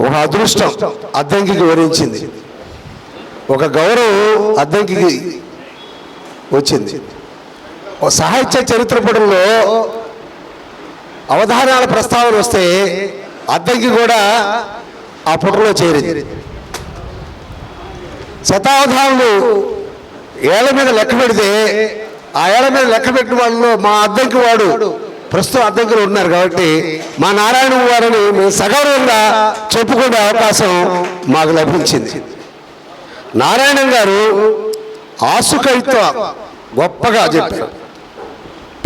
ఒక అదృష్టం అద్దంకి వరించింది ఒక గౌరవం అద్దంకి వచ్చింది. సాహిత్య చరిత్ర పటంలో అవధానాల ప్రస్తావన వస్తే అద్దంకి కూడా ఆ పుటలో చేరింది. శతావధానులు ఏళ్ళ మీద లెక్క పెడితే ఆ ఏళ్ళ మీద లెక్క పెట్టిన వాళ్ళలో మా అద్దంకి వాడు ప్రస్తుతం అద్దంకులు ఉన్నారు కాబట్టి మా నారాయణ వారిని మేము సగౌరవంగా చెప్పుకునే అవకాశం మాకు లభించింది. నారాయణ గారు ఆసుకవిత్వ గొప్పగా చెప్పారు.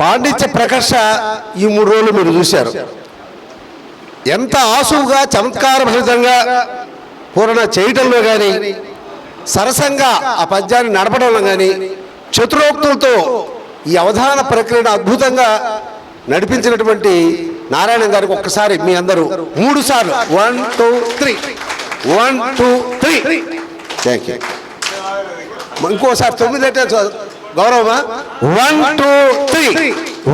పాండిత్య ప్రకర్ష ఈ మూడు రోజులు మీరు చూశారు. ఎంత ఆసువుగా చమత్కారభరితంగా పూరణ చేయటంలో కానీ సరసంగా ఆ పద్యాన్ని నడపడంలో కానీ చతురోక్తులతో ఈ అవధాన ప్రక్రియను అద్భుతంగా నడిపించినటువంటి నారాయణ గారికి ఒక్కసారి మీ అందరూ మూడు సార్లు. One two three one two three thank you ఇంకోసారి తొమ్మిది అంటే గౌరవమా? One two three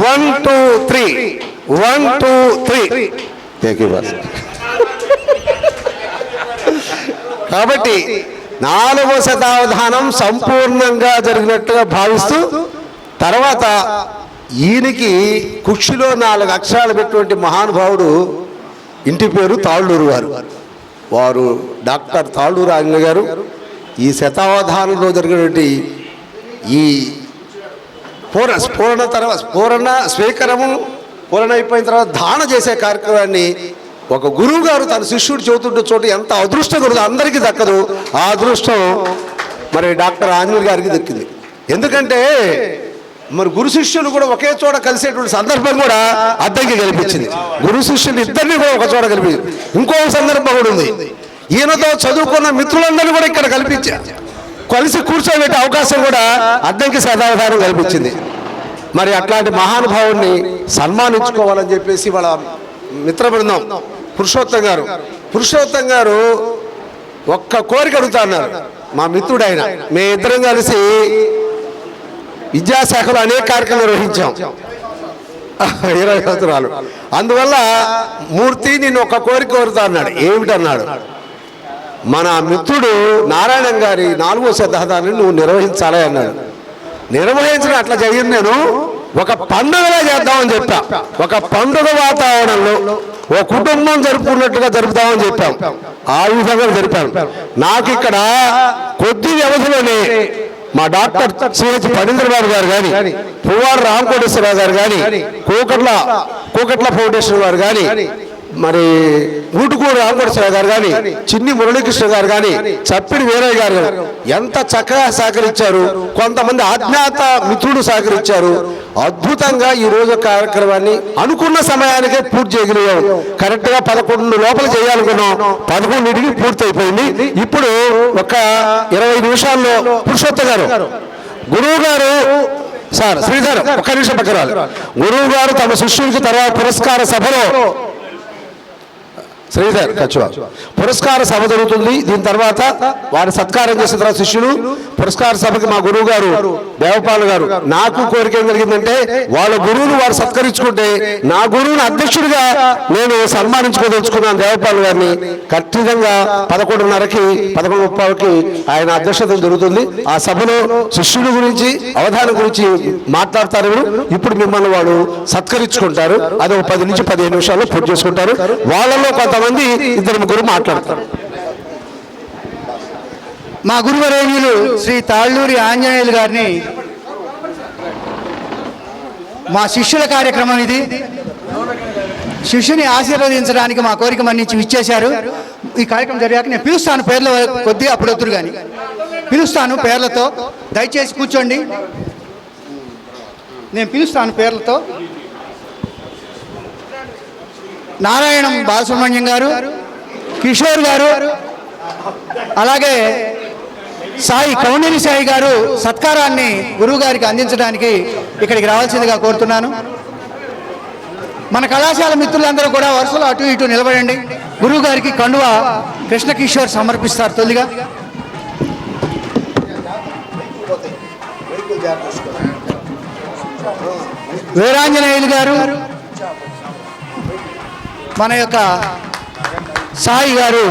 one two three one two three thank you కాబట్టి నాలుగో శతావధానం సంపూర్ణంగా జరిగినట్టుగా భావిస్తూ తర్వాత ఈయనకి కుక్షిలో నాలుగు అక్షరాలు పెట్టినటువంటి మహానుభావుడు ఇంటి పేరు తాళ్ళూరు వారు వారు డాక్టర్ తాళ్ళూరు ఆంగ్ల గారు. ఈ శతావధానంలో జరిగినటువంటి ఈ పూర స్ఫూరణ తర్వాత స్ఫూరణ స్వీకరము పూరణ అయిపోయిన తర్వాత దాన చేసే కార్యక్రమాన్ని ఒక గురువు గారు తన శిష్యుడు చెబుతుంటే చోట ఎంత అదృష్టం కలుగుతుంది అందరికీ దక్కదు. ఆ అదృష్టం మరి డాక్టర్ ఆంజనేయ గారికి దక్కింది. ఎందుకంటే మరి గురు శిష్యులు కూడా ఒకే చోట కలిసేటువంటి సందర్భం కూడా అద్దంకి కనిపించింది గురు శిష్యులు ఇద్దరిని కూడా ఒక చోట కల్పించింది ఇంకో సందర్భం కూడా ఉంది. ఈయనతో చదువుకున్న మిత్రులందరినీ కూడా ఇక్కడ కల్పించారు కలిసి కూర్చోబెట్టే అవకాశం కూడా అద్దంకి సదావధానం కల్పించింది. మరి అట్లాంటి మహానుభావుడిని సన్మానించుకోవాలని చెప్పేసి వాళ్ళ మిత్ర బృందం పురుషోత్తం గారు పురుషోత్తం గారు ఒక్క కోరిక అడుగుతా అన్నారు. మా మిత్రుడు ఆయన మీ ఇద్దరం కలిసి విద్యాశాఖలో అనేక కార్యక్రమాలు నిర్వహించాం. ఇరవై సంవత్సరాలు. అందువల్ల మూర్తి నేను ఒక కోరిక కోరుతా అన్నాడు. ఏమిటన్నాడు? మన మిత్రుడు నారాయణ గారి నాలుగో శతాబ్దాన్ని నువ్వు నిర్వహించాలి అన్నాడు. నిర్వహించడం అట్లా జరిగింది నేను ఒక పండుగలా చేద్దామని చెప్పా. ఒక పండుగ వాతావరణంలో ఓ కుటుంబం జరుపుకున్నట్టుగా జరుపుతామని చెప్పాం. ఆ విధంగా జరిపాను నాకు ఇక్కడ కొద్ది వ్యవధిలోనే మా డాక్టర్ సిహెచ్ పనీంద్రబాబు గారు కానీ పువ్వారు రామకోటేశ్వరరావు గారు కానీ కోకట్ల కోకట్ల ఫౌండేషన్ వారు కానీ మరి ఊటుకూరు రామకోటేశ్వరరావు గారు కానీ చిన్ని మురళీకృష్ణ గారు కానీ చప్పిడి వీరయ్య గారు ఎంత చక్కగా సహకరించారు కొంతమంది అజ్ఞాత మిత్రులు సహకరించారు. అద్భుతంగా ఈ రోజు కార్యక్రమాన్ని అనుకున్న సమయానికే పూర్తి చేయగలిగాం. కరెక్ట్గా పదకొండు లోపల చేయాలనుకున్నాం. పదకొండింటికి పూర్తి అయిపోయింది. ఇప్పుడు ఒక ఇరవై నిమిషాల్లో పురుషోత్త గారు. గురువు గారు సార్ శ్రీధర్ ఒక్క నిమిషం పక్కన. గురువు గారు తమ శిష్యుడికి తర్వాత పురస్కార సభలో శ్రీధర్ కచ్చువా పురస్కార సభ జరుగుతుంది. దీని తర్వాత వారి సత్కారం చేసిన తర్వాత శిష్యులు పురస్కార సభకి మా గురువు గారు దేవపాల్ గారు నాకు కోరిక ఏం కలిగిందంటే వాళ్ళ గురువును వారు సత్కరించుకుంటే నా గురువుని అధ్యక్షుడిగా నేను సన్మానించుకోదలుచుకున్నాను దేవపాల్ గారిని. ఖచ్చితంగా పదకొండున్నరకి పదకొండు ముప్పావుకి ఆయన అధ్యక్షత జరుగుతుంది. ఆ సభలో శిష్యుడి గురించి అవధానం గురించి మాట్లాడతారు ఇప్పుడు మిమ్మల్ని వాడు సత్కరించుకుంటారు. అది ఒక పది నుంచి పదిహేను నిమిషాల్లో పూర్తి చేసుకుంటారు. వాళ్ళలో కొంతమంది ఇద్దరు ముగ్గురు మాట్లాడతారు. మా గురువరేణ్యులు శ్రీ తాళ్ళూరి ఆంజనేయులు గారిని మా శిష్యుల కార్యక్రమం ఇది. శిష్యుని ఆశీర్వదించడానికి మా కోరిక మన్నించి ఇచ్చేశారు ఈ కార్యక్రమం జరిగాక నేను పిలుస్తాను పేర్ల కొద్దిగా అప్పుడు వద్దురు కానీ పిలుస్తాను పేర్లతో. దయచేసి కూర్చోండి. నేను పిలుస్తాను పేర్లతో. నారాయణం బాలసుబ్రహ్మణ్యం గారు కిషోర్ గారు అలాగే సాయి కౌనేరి సాయి గారు సత్కారాన్ని గురువుగారికి అందించడానికి ఇక్కడికి రావాల్సిందిగా కోరుతున్నాను. మన కళాశాల మిత్రులందరూ కూడా వరుసలో అటు ఇటు నిలబడండి. గురువుగారికి కండువ కృష్ణ కిషోర్ సమర్పిస్తారు తొలిగా. వీరాంజనేయులు గారు మన యొక్క సాయి గారు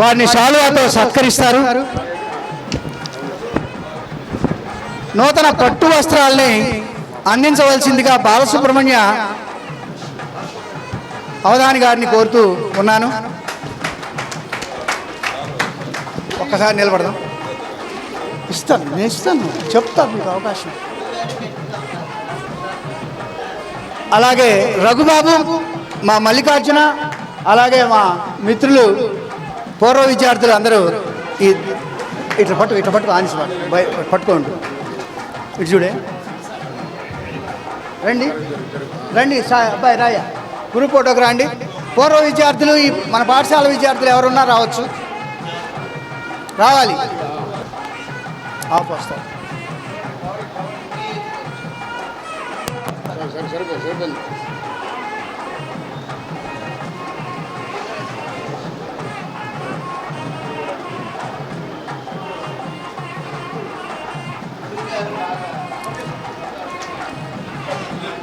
వారిని శాలువాతో సత్కరిస్తారు. నూతన పట్టు వస్త్రాల్ని అందించవలసిందిగా బాలసుబ్రహ్మణ్య అవధాని గారిని కోరుతూ ఉన్నాను. ఒక్కసారి నిలబడదాం. ఇస్తాను నేను ఇస్తాను. చెప్తాను మీకు అవకాశం. అలాగే రఘుబాబు మా మల్లికార్జున అలాగే మా మిత్రులు పూర్వ విద్యార్థులు అందరూ ఈ ఇట్లా పట్టు ఇట్లా పట్టు ఆనిసి పట్టుకోండి. ఇటు చూడే. రండి. రండి సా అబ్బాయి రాయ. గ్రూప్ ఫోటోకి రండి. పూర్వ విద్యార్థులు ఈ మన పాఠశాల విద్యార్థులు ఎవరున్నా రావచ్చు. రావాలి. ఆపు వస్తారు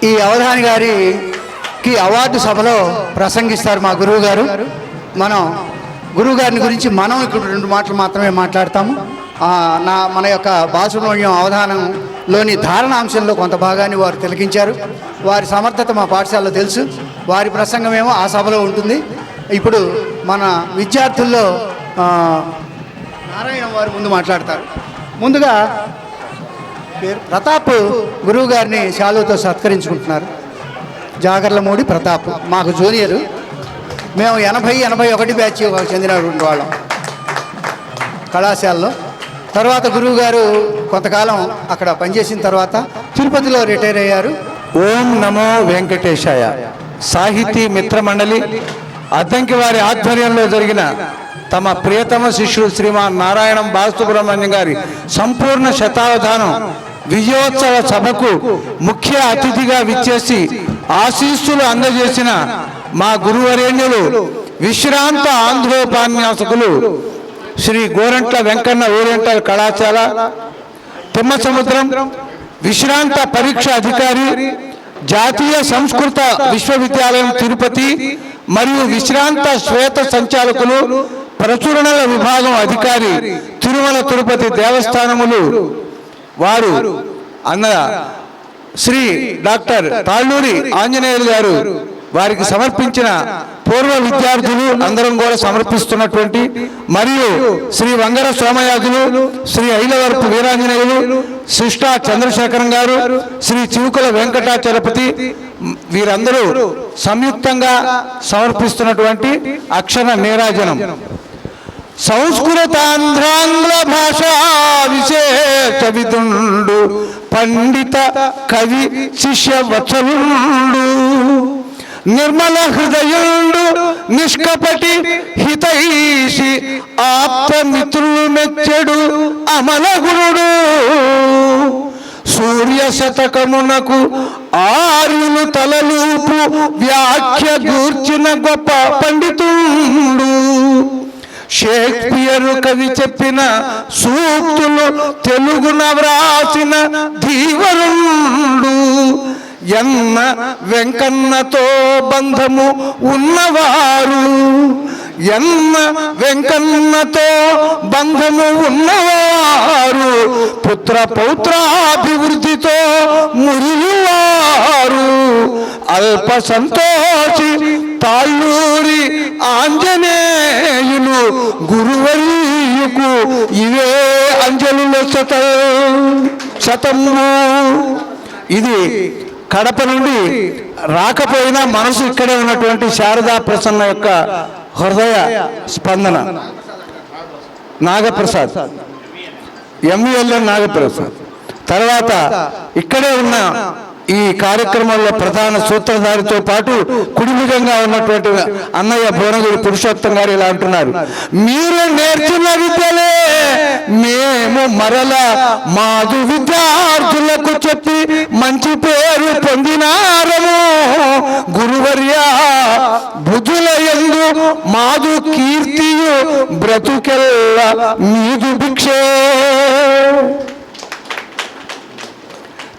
ఈ అవధాని గారికి అవార్డు సభలో ప్రసంగిస్తారు మా గురువు గారు. మనం గురువు గారిని గురించి మనం ఇక్కడ రెండు మాటలు మాత్రమే మాట్లాడతాము. నా మన యొక్క బాలసుబ్రహ్మణ్యం అవధానంలోని ధారణాంశంలో కొంత భాగాన్ని వారు తిలకించారు. వారి సమర్థత మా పాఠశాలలో తెలుసు. వారి ప్రసంగమేమో ఆ సభలో ఉంటుంది. ఇప్పుడు మన విద్యార్థుల్లో నారాయణ వారు ముందు మాట్లాడతారు. ముందుగా పేరు? ప్రతాప్ గురువు గారిని శాలువతో సత్కరించుకుంటున్నారు. జాగర్లమూడి ప్రతాప్ మాకు జూనియర్. మేము ఎనభై ఎనభై ఒకటి బ్యాచ్ చెందినటువంటి వాళ్ళం కళాశాలలో. తర్వాత గురువు గారు కొంతకాలం అక్కడ పనిచేసిన తర్వాత తిరుపతిలో రిటైర్ అయ్యారు. ఓం నమో వెంకటేశాయ. సాహితీ మిత్ర మండలి అద్దంకి వారి ఆధ్వర్యంలో జరిగిన తమ ప్రియతమ శిష్యుడు శ్రీమాన్ నారాయణం బాలసుబ్రహ్మణ్యం గారి సంపూర్ణ శతావధానం విజయోత్సవ సభకు ముఖ్య అతిథిగా విచ్చేసి ఆశీస్సులు అందజేసిన మా గురువరేణ్యులు విశ్రాంత ఆంధ్రోపన్యాసకులు శ్రీ గోరంట్ల వెంకన్న ఓరియంటల్ కళాశాల తిమ్మసముద్రం విశ్రాంత పరీక్ష అధికారి జాతీయ సంస్కృత విశ్వవిద్యాలయం తిరుపతి మరియు విశ్రాంత శ్వేత సంచాలకులు ప్రచురణల విభాగం అధికారి తిరుమల తిరుపతి దేవస్థానములు వారు అన్న శ్రీ డాక్టర్ తాళ్ళూరి ఆంజనేయులు గారు వారికి సమర్పించిన పూర్వ విద్యార్థులు అందరం కూడా సమర్పిస్తున్నటువంటి మరియు శ్రీ వంగర సోమయాజులు శ్రీ ఐలవరపు వీరాంజనేయులు శిష్టా చంద్రశేఖరం గారు శ్రీ చివుకుల వెంకటాచలపతి వీరందరూ సంయుక్తంగా సమర్పిస్తున్నటువంటి అక్షర నీరాజనం. సంస్కృతాంధ్రాంధ్ర భాషా విశేష విదుండు పండిత కవి శిష్య వత్సలుండు నిర్మల హృదయుండు నిష్కపటి హితైషి ఆప్తమిత్రులు మెచ్చెడు అమలగురుడు సూర్య శతకమునకు ఆర్యులు తలలూపు వ్యాఖ్య గూర్చిన గొప్ప పండితుండు షేక్స్పియర్ కవి చెప్పిన సూక్తులు తెలుగున వ్రాసిన ధీవరుడు. ఎన్న వెంకన్నతో బంధము ఉన్నవారు. ఎన్న వెంకన్నతో బంధము ఉన్నవారు. పుత్ర పౌత్రాభివృద్ధితో మురివారు అల్ప సంతోషి తాళ్ళూరి ఆంజనేయులు గురువర్యుకు ఇవే అంజలుల శత శతము. ఇది కడప నుండి రాకపోయినా మనసు ఇక్కడే ఉన్నటువంటి శారదా ప్రసన్న యొక్క హృదయ స్పందన. నాగప్రసాద్. ఎంవిఎల్ఎన్ నాగప్రసాద్. తర్వాత ఇక్కడే ఉన్న ఈ కార్యక్రమంలో ప్రధాన సూత్రధారితో పాటు కుడిముఖంగా ఉన్నటువంటి అన్నయ్య భువనగిరి పురుషోత్తం గారు ఇలా అంటున్నారు. మీరు నేర్చున్న విద్యలే మేము మరల మాదు విద్యార్థులకు చెప్పి మంచి పేరు పొందినారము. గురువర్య బుధుల ఎందు మాదు కీర్తియు బ్రతుకెల్ల మీదు భిక్షే.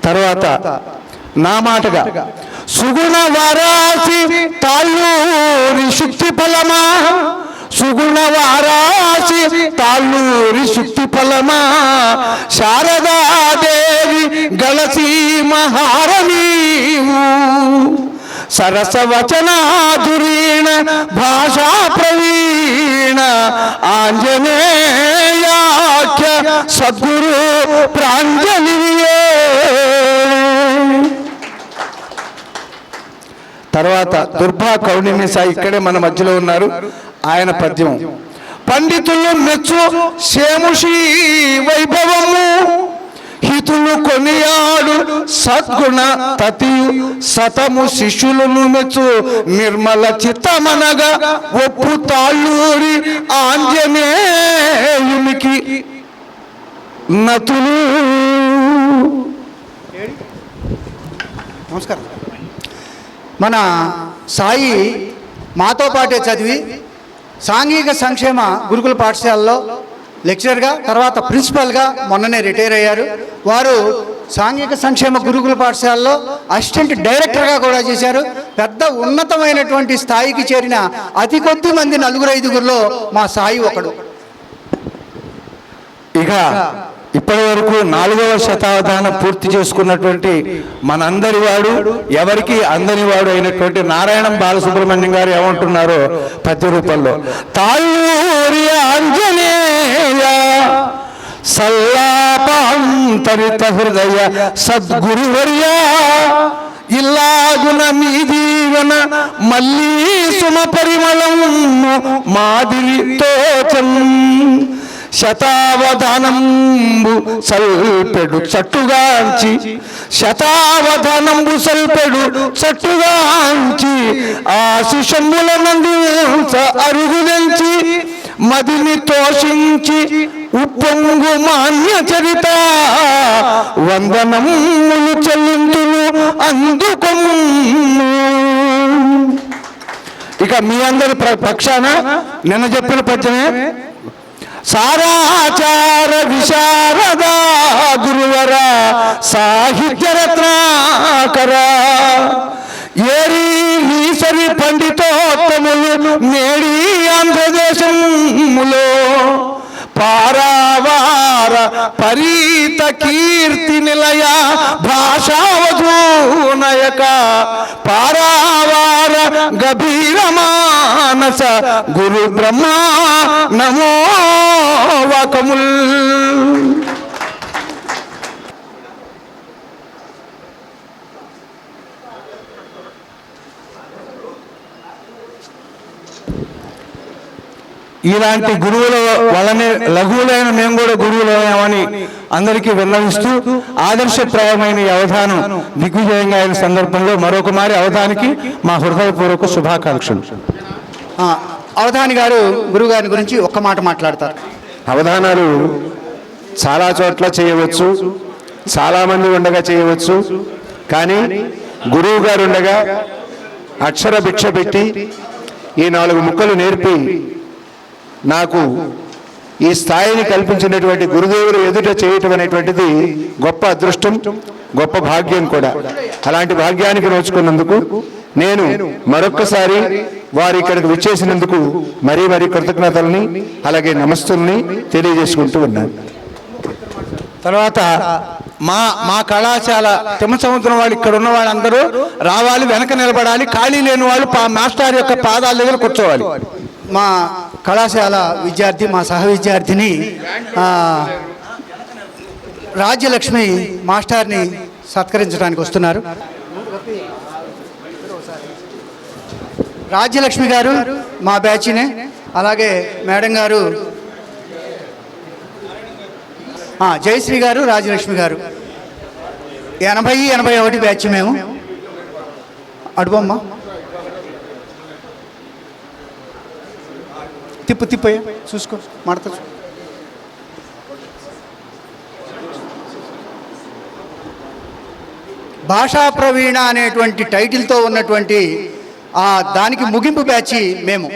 తర్వాత నా మాటగా. సుగుణ వారాసి తాళ్ళూరి శక్తి ఫలమా? సుగుణ వారాసి తాళ్ళూరి శక్తి ఫలమా? శారదాదేవి గలసీ మహారణీవు సరసవచనాధురీణ భాషా ప్రవీణ. ఆంజనేయాఖ్య సద్గురు ప్రాంజలియే. తర్వాత దుర్భా కౌణిని సాయి ఇక్కడే మన మధ్యలో ఉన్నారు. ఆయన పద్యం. పండితులు మెచ్చు శేముషి వైభవము. హితులు కొనియాడు సద్గుణ తతియు సతము శిష్యులను మెచ్చు నిర్మల చిత్తమనగా ఒప్పు తాళ్ళూరి ఆంజనేయునికి నతులు. నమస్కారం. మన సాయి మాతో పాటే చదివి సాంఘిక సంక్షేమ గురుకుల పాఠశాలలో లెక్చరర్గా తర్వాత ప్రిన్సిపల్గా మొన్ననే రిటైర్ అయ్యారు. వారు సాంఘిక సంక్షేమ గురుకుల పాఠశాలలో అసిస్టెంట్ డైరెక్టర్గా కూడా చేశారు. పెద్ద ఉన్నతమైనటువంటి స్థాయికి చేరిన అతి కొద్ది మంది నలుగురు ఐదుగురిలో మా సాయి ఒకడు. ఇక ఇప్పటి వరకు నాలుగవ శతావధానం పూర్తి చేసుకున్నటువంటి మనందరి వాడు ఎవరికి అందని వాడు అయినటువంటి నారాయణం బాలసుబ్రహ్మణ్యం గారు ఏమంటున్నారో పద్య రూపంలో. తాళ్ళూరి ఆంజనేయ సల్లాపాంతరిత హృదయ సద్గురువర్యా ఇల్లాగున మీ జీవన మళ్ళీ సుమ పరిమళం మాదిరితో శతావధానంబు సల్పెడు చట్టుగాంచి శతావధానంబు సల్పెడు చట్టుగాంచి ఆశిషంబుల నందు అరుగుదెంచి మదిని తోషించి ఉప్పొంగు మాన్య చరిత. వందనములు చెల్లింతులు అందుకొమ్ము. ఇక మీ అందరి పక్షాన నిన్న చెప్పిన పద్యమే సారాచార విశారద గురువర సాహిత్య రత్నాకర ఏరి ఈశ్వరి పండితోత్తములు నేడి ఆంధ్రదేశములో. పరీత కీర్తి నిలయ భాషావధూనయక పారావార గభీర మానస గురు బ్రహ్మా నమో వకముల్. ఇలాంటి గురువుల వలనే లఘువులైన మేము కూడా గురువులమని అందరికీ విన్నవిస్తూ ఆదర్శప్రాయమైన ఈ అవధానం దిగ్విజయంగా అయిన సందర్భంలో మరొక మారి అవధానికి మా హృదయపూర్వక శుభాకాంక్షలు. ఆ, అవధాని గారు గురువు గారి గురించి ఒక్క మాట మాట్లాడతారు. అవధానాలు చాలా చోట్ల చేయవచ్చు చాలామంది ఉండగా చేయవచ్చు కానీ గురువు గారు ఉండగా అక్షర భిక్ష పెట్టి ఈ నాలుగు ముక్కలు నేర్పి నాకు ఈ స్థాయిని కల్పించినటువంటి గురుదేవులు ఎదుట చేయటం అనేటువంటిది గొప్ప అదృష్టం గొప్ప భాగ్యం కూడా. అలాంటి భాగ్యానికి నోచుకున్నందుకు నేను మరొక్కసారి వారి ఇక్కడికి విచ్చేసినందుకు మరీ మరీ కృతజ్ఞతల్ని అలాగే నమస్తుల్ని తెలియజేసుకుంటూ ఉన్నాను. తర్వాత మా మా కళాశాల తిమ్మసముద్రం వాళ్ళు ఇక్కడ ఉన్న వాళ్ళందరూ రావాలి వెనక నిలబడాలి ఖాళీ లేని వాళ్ళు పా- మాస్టర్ యొక్క పాదాల దగ్గర కూర్చోవాలి. మా కళాశాల విద్యార్థి మా సహ విద్యార్థిని రాజ్యలక్ష్మి మాస్టర్ని సత్కరించడానికి వస్తున్నారు. రాజ్యలక్ష్మి గారు మా బ్యాచ్నే అలాగే మేడం గారు జయశ్రీ గారు రాజ్యలక్ష్మి గారు. ఎనభై ఎనభై ఒకటి బ్యాచ్ మేము. అడుబొమ్మ తిప్పు తిప్పయ్య చూసుకో మడత చూ- భాషా ప్రవీణ అనేటువంటి టైటిల్తో ఉన్నటువంటి ఆ దానికి ముగింపు బ్యాచ్ మేము.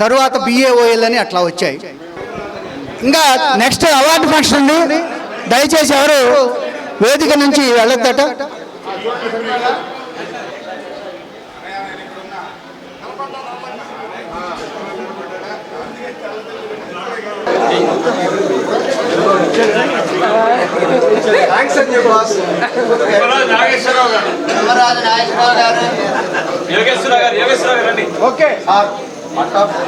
తరువాత బిఏఓఎల్ అని అట్లా వచ్చాయి. ఇంకా నెక్స్ట్ అవార్డు ఫంక్షన్ ఉంది. దయచేసి ఎవరు వేదిక నుంచి వెళ్ళొద్దట. నాగేశ్వరరావు గారు. యోగేశ్వరరావు గారు యోగేశ్వరరావు గారు రండి. ఓకే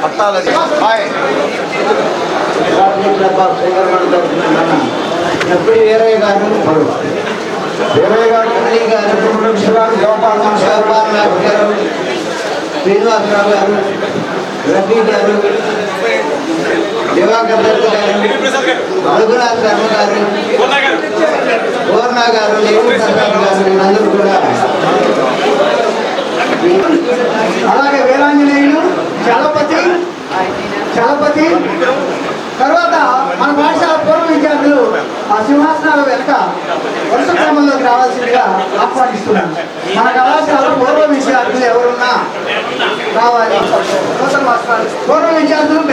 పట్టాలది హాయ్ ఎప్పుడు వీరయ్య గారు? వీరయ్య గారు మురళి గారు శివారు గోపాల్ శివపాలనాథ్ గారు. శ్రీనివాసరావు గారు రవి గారు దివాకర్ దత్ గారు ప్రసాద్ రఘునాథ్ శర్మ గారు పూర్ణ గారు గారు కూడా అలాగే వీరాంజనేయులు చలపతి చలపతి తర్వాత మన పాఠశాల పూర్వ విద్యార్థులు ఆ సింహాసనాల వెనక వరుస క్రమంలోకి రావాల్సిందిగా ఆహ్వానిస్తున్నాను మన కళాశాల పూర్వ విద్యార్థులు ఎవరున్నా రావాలి నూతన వస్త్రాలు పూర్వ విద్యార్థులు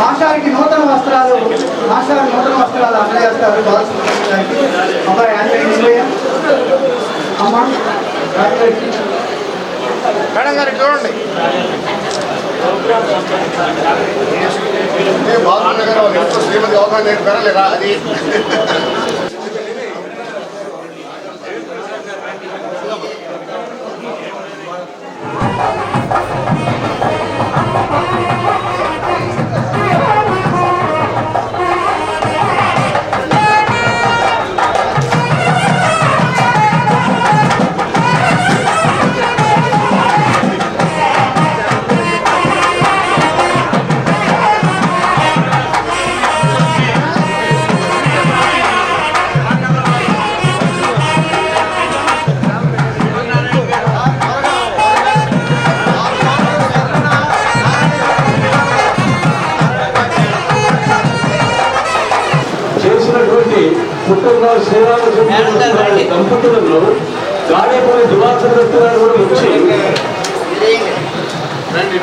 మాస్టార్కి నూతన వస్త్రాలు మాస్టర్ నూతన వస్త్రాలు అందజేస్తారు బాలసుబ్రహ్మణ్యానికి అబ్బాయి ఆంజనేయ అమ్మ రాజలక్ష్మి. మేడం గారు చూడండి. ఇంట్లో శ్రీమతి అవగాహన నేను పెరలేరా అది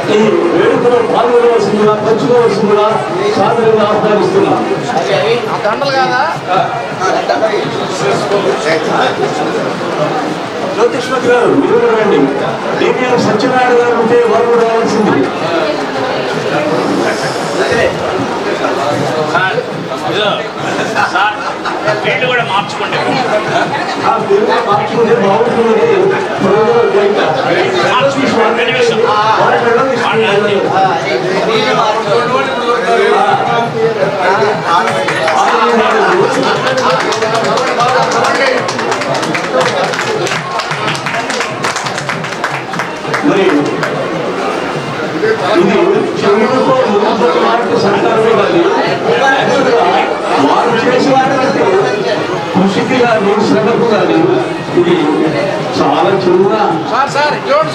ఈ వేడుకలో పాల్గొనవలసిందిగా పంచుకోవలసిందిగా సాదరంగా ఆహ్వానిస్తున్నా జ్యోతిష్మతి గారు మీరు రండి డివిఎం సత్యనారాయణ గారు ఉంటే వారు కూడా రావాల్సింది వీళ్ళు కూడా మార్చుకోండి. మార్చుకుంటే మరి ఇది మార్పు కాదు యాక్చువల్గా వారు చేసినటువంటి కృషికి కానీ శ్రమకు కానీ ఇది చాలా చిన్న సార్ సార్ ఇటు చూడండి సార్ సార్ అనుకున్న లెక్క ఇనిషియేట్ కోటయ్య గారు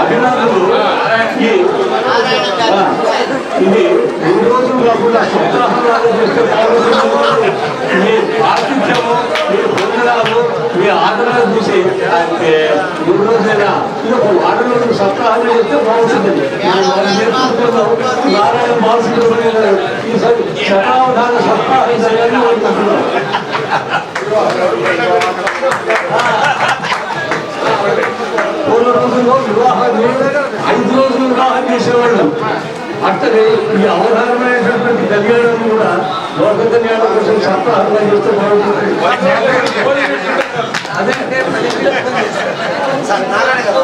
అభినందనలు ఇది రెండు రోజులు కాకుండా సప్తాహాలు చేస్తే బాగుంటుంది మీ ఆతిథ్యము మీ భోజనాలు మీ ఆదరణ చూసి ఏ, మూడు రోజులైనా ఇది ఒక సప్తాహాలు చేస్తే బాగుంటుంది నారాయణ మానసిక ఈసారి శతావధాన సప్తాహం జరగాలని అనుకుంటున్నాం ఐదు రోజులు వివాహం చేసేవాళ్ళు అట్టనే ఈ అవధానమైనటువంటి కళ్యాణం కూడా లోక కళ్యాణం కోసం సప్తాహంగా చేస్తే బాగుంటుంది అదే నారాయణ గారు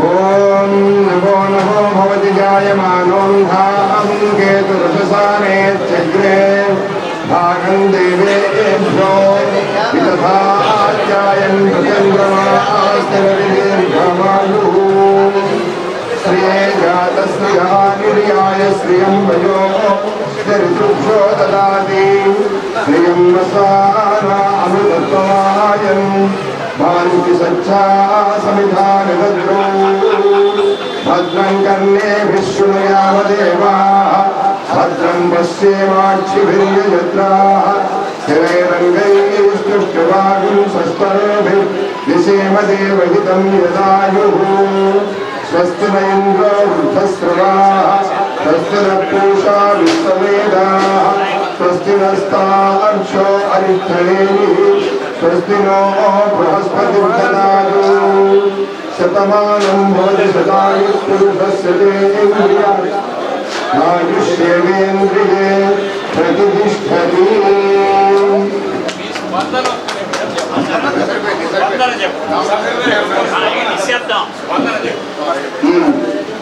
ॐ नमो नमो भवति जायमानोऽन्धाहं केतुरससाने चग्रे भागे विष्णो विदधाचायन् प्रचन्द्रमास्तरविदीर्घमायुः श्रिये जातस्त्रियः निर्याय श्रियं भयो दरितुभ्यो ददाति। श्रियं भद्रं कर्णे पश्येमाक्षिभिर्यजत्राः स्थिरैरङ्गैस्तुष्टवागुं स्वस्तनभिर्विषेमदेवहितं यदायुः स्वस्ति स्वस्ति न पूषा विश्ववेदाः स्वस्ति नस्तार्क्षो अरिष्ठनेमिः स्वस्ति नो बृहस्पतिर्ददातु शतमानं भवति शतायुष्पुरुषस्य तेन्द्रिया आयुष्येवेन्द्रिये प्रतिष्ठति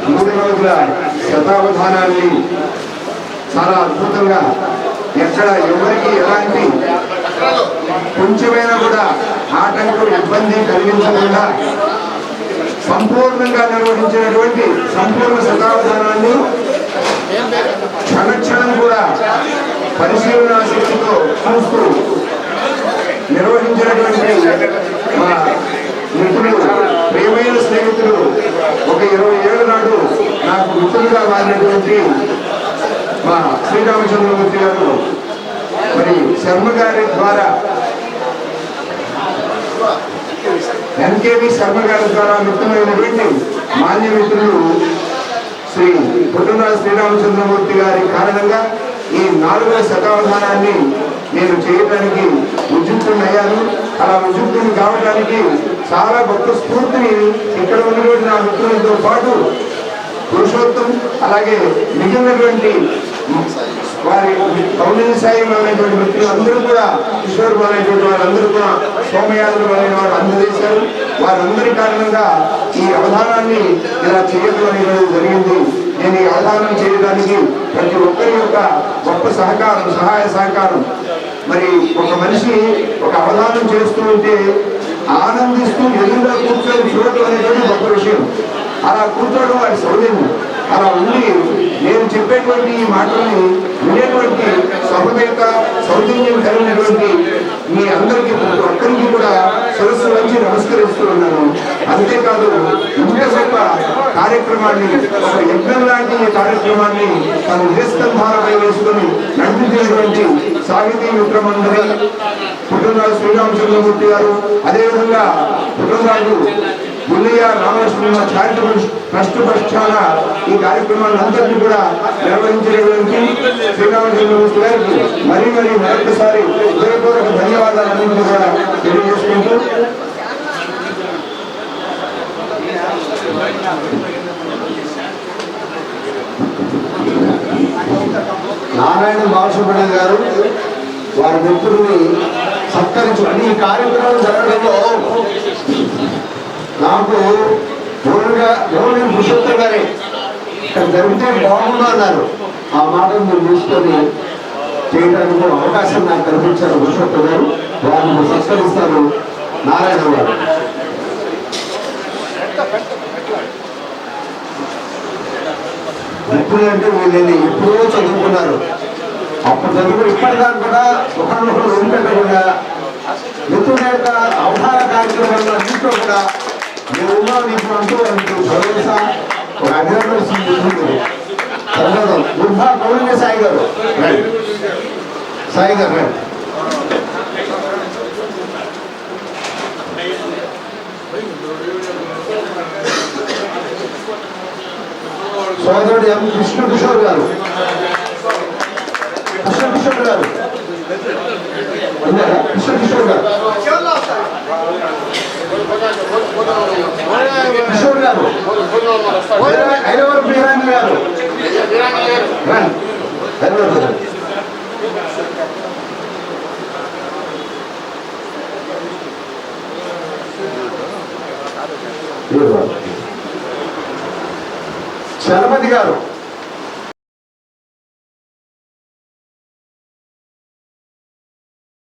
మూడు రోజుల శతావధానాన్ని చాలా అద్భుతంగా ఎక్కడ ఎవరికి ఎలాంటి కొంచెమైనా కూడా ఆటంకం ఇబ్బంది కలిగించకుండా సంపూర్ణంగా నిర్వహించినటువంటి సంపూర్ణ శతావధానాన్ని క్షణక్షణం కూడా పరిశీలనా శక్తితో చూస్తూ నిర్వహించినటువంటి మా మిత్రులు ప్రియమైన స్నేహితులు ఒక ఇరవై ఏళ్ళ నాడు నాకు మిత్రులుగా మారినటువంటి మా శ్రీరామచంద్రమూర్తి గారు మరి శర్మ గారి ద్వారా ఎన్కేవి శర్మ గారి ద్వారా మిత్రులైనటువంటి మాన్య మిత్రులు శ్రీ పుట్టరాజు శ్రీరామచంద్రమూర్తి గారి కారణంగా ఈ నాలుగవ శతావధానాన్ని నేను చేయడానికి ఉద్యుక్తున్నయ్యాను అలా ఉద్యుక్తుని కావడానికి చాలా గొప్ప స్ఫూర్తిని ఇక్కడ ఉన్నటువంటి నా మిత్రులతో పాటు పురుషోత్తం అలాగే మిగిలినటువంటి వారి కౌలిక సాయిలో అనేటువంటి వ్యక్తులు అందరూ కూడా కిషోర్ అనేటువంటి వారందరూ కూడా సోమయాదులు అనే వారు అందజేశారు. వారందరి కారణంగా ఈ అవధానాన్ని ఇలా చేయడం అనేది జరిగింది. నేను ఈ అవధానం చేయడానికి ప్రతి ఒక్కరి యొక్క గొప్ప సహకారం సహాయ సహకారం మరి ఒక మనిషి ఒక అవధానం చేస్తూ ఉంటే ఆనందిస్తూ ఎదురుగా కూర్చొని చూడటం అనేటువంటి గొప్ప విషయం. అలా కూర్చోవడం వారి సౌజన్యం. అలా ఉండి నేను చెప్పేటువంటి ఈ మాటల్ని వినేటువంటి సమవేత సౌజన్యం కలిగినటువంటి మీ అందరికీ ప్రతి ఒక్కరికి కూడా శిరస్సు వచ్చి నమస్కరిస్తూ ఉన్నాను. అంతేకాదు ఇంత గొప్ప కార్యక్రమాన్ని ఒక యజ్ఞం లాంటి కార్యక్రమాన్ని తన నిరస్కంధారపై వేసుకుని నడిపించినటువంటి సాహితీ మిత్రమందరి పుట్టినరాజు శ్రీరామచంద్రమూర్తి గారు. అదేవిధంగా పుట్టినరాజు బుల్లయ్య రామలక్ష్మణ చారిటబుల్ ట్రస్ట్ పక్షాన ఈ కార్యక్రమాన్ని అందరినీ కూడా నిర్వహించడానికి శ్రీరామచంద్రమూర్తి గారికి మరీ మరీ మరొకసారి హృదయపూర్వక ధన్యవాదాలు ధన్యవాదాలన్నింటినీ కూడా తెలియజేసుకుంటూ. నారాయణ బాలసుబ్రహ్మణ్యం గారు వారి మిత్రుల్ని సత్కరించు ఈ కార్యక్రమం జరగడంలో నాకు మూలంగా మూలం పురుషోత్తం గారి. ఇక్కడ జరిగితే బాగుండు అన్నారు. ఆ మాటను మీరు తీసుకొని చేయడానికి కూడా అవకాశం నాకు కల్పించారు పురుషోత్తం గారు. వారిని సంస్కరిస్తారు నారాయణ గారు. ఇప్పుడు అంటే వీళ్ళని ఎప్పుడో చదువుకున్నారు. అప్పుడు చదువుకుని ఇప్పటిదాకా కూడా ఒకరినొకరు వదిలిపెట్టకుండా మిత్రుల యొక్క అవధాన కార్యక్రమంలో అన్నింటిలో కూడా మేము ఉన్నాం నీకు అంటూ మీకు భరోసా ఒక అభినందన తర్వాత దుర్భా కౌలింగ సాయి గారు రండి. సాయి గారు రండి. సోదరుడు ఎం కృష్ణ కిషోర్ గారు కృష్ణ కిషోర్ గారు కృష్ణ కిషోర్ గారు కిషోర్ గారు. ఐదవరం. చలపతి గారు.